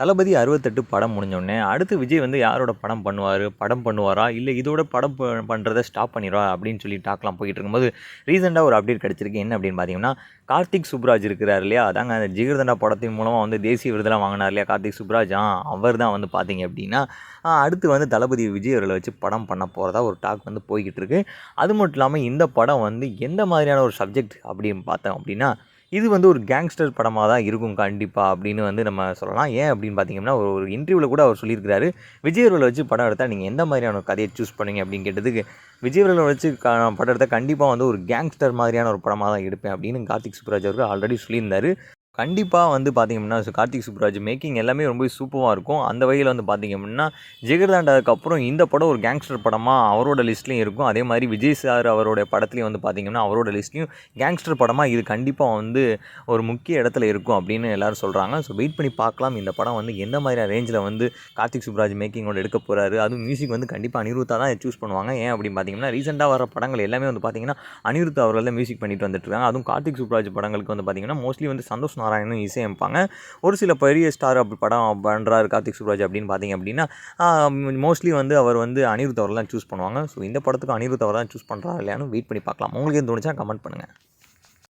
தளபதி அறுபத்தெட்டு படம் முடிஞ்சோடனே அடுத்து விஜய் வந்து யாரோட படம் பண்ணுவார் படம் பண்ணுவாரா இல்லை இதோட படம் பண்ணுறதை ஸ்டாப் பண்ணிடுவா அப்படின்னு சொல்லி டாக்லாம் போயிட்டு இருக்கும்போது ரீசெண்டாக ஒரு அப்டேட் கிடச்சிருக்கு. என்ன அப்படின்னு பார்த்தீங்கன்னா கார்த்திக் சுப்ராஜ் இருக்கிறார் இல்லையா? அதாங்க அந்த ஜிகர்தண்டா படத்தின் மூலமாக வந்து தேசிய விருதெல்லாம் வாங்கினார் இல்லையா கார்த்திக் சுப்ராஜ்? ஆ அவர் தான் வந்து பார்த்தீங்க அப்படின்னா அடுத்து வந்து தளபதி விஜய் அவர்களை வச்சு படம் பண்ண போகிறதா ஒரு டாக் வந்து போய்கிட்டு இருக்கு. அது மட்டும் இல்லாமல் இந்த படம் வந்து எந்த மாதிரியான ஒரு சப்ஜெக்ட் அப்படின்னு பார்த்தோம் அப்படின்னா இது வந்து ஒரு கேங்ஸ்டர் படமாக தான் இருக்கும் கண்டிப்பாக அப்படின்னு வந்து நம்ம சொல்லலாம். ஏன் அப்படின்னு பார்த்தீங்கன்னா ஒரு ஒரு இன்டர்வியூவில் கூட அவர் சொல்லியிருக்கிறாரு விஜய் அவர்களை வச்சு படம் எடுத்தால் நீங்கள் எந்த மாதிரியான ஒரு கதையை சூஸ் பண்ணுங்க? அப்படின்னு கேட்டதுக்கு விஜய் அவர்களை வச்சு படம் எடுத்தால் கண்டிப்பாக வந்து ஒரு கேங்ஸ்டர் மாதிரியான ஒரு படமாக தான் எடுப்பேன் அப்படின்னு கார்த்திக் சுப்ராஜ் அவர்கள் ஆல்ரெடி சொல்லியிருந்தார். கண்டிப்பாக வந்து பார்த்திங்க அப்படின்னா கார்த்திக் சுப்ராஜ் மேக்கிங் எல்லாமே ரொம்ப சூப்பராக இருக்கும். அந்த வகையில் வந்து பார்த்திங்க அப்படின்னா ஜிகர்தாண்டாவுக்கு அப்புறம் இந்த படம் ஒரு கேங்ஸ்டர் படமாக அவரோட லிஸ்ட்லேயும் இருக்கும். அதே மாதிரி விஜய் சார் அவரோட படத்துலையும் வந்து பார்த்திங்கன்னா அவரோட லிஸ்ட்லேயும் கேங்ஸ்டர் படமாக இது கண்டிப்பாக வந்து ஒரு முக்கிய இடத்துல இருக்கும் அப்படின்னு எல்லோரும் சொல்கிறாங்க ஸோ வெயிட் பண்ணி பார்க்கலாம் இந்த படம் வந்து எந்த மாதிரியான ரேஞ்சில் வந்து கார்த்திக் சுப்ராஜ் மேக்கிங்கோட எடுக்க போகிறாரு அதுவும் மியூசிக் வந்து கண்டிப்பாக அனிருத்தா தான் சூஸ் பண்ணுவாங்க. ஏன் அப்படின்னு பார்த்தீங்கன்னா ரீசெண்டாக வர படங்கள் எல்லாமே வந்து பார்த்தீங்கன்னா அனிருத் அவர்கள் தான் மியூசிக் பண்ணிட்டு வந்துட்டுருக்காங்க அதுவும் கார்த்திக் சுப்ராஜ் படங்களுக்கு வந்து பார்த்தீங்கன்னா மோஸ்ட்லி வந்து சந்தோஷ் நாராயணும் இசையமைப்பாங்க ஒரு சில பெரிய ஸ்டார் அப்படி படம் பண்ணுறாரு கார்த்திக் சுப்ராஜ் அப்படின்னு பார்த்தீங்க அப்படின்னா மோஸ்ட்லி வந்து அவர் வந்து அனிருத் அவர்லாம் சூஸ் பண்ணுவாங்க. ஸோ இந்த படத்துக்கு அனிருத் அவர் தான் சூஸ் பண்ணுறா இல்லையான்னு வெயிட் பண்ணி பார்க்கலாம். உங்களுக்கு எது தோணுச்சா கமெண்ட் பண்ணுங்கள்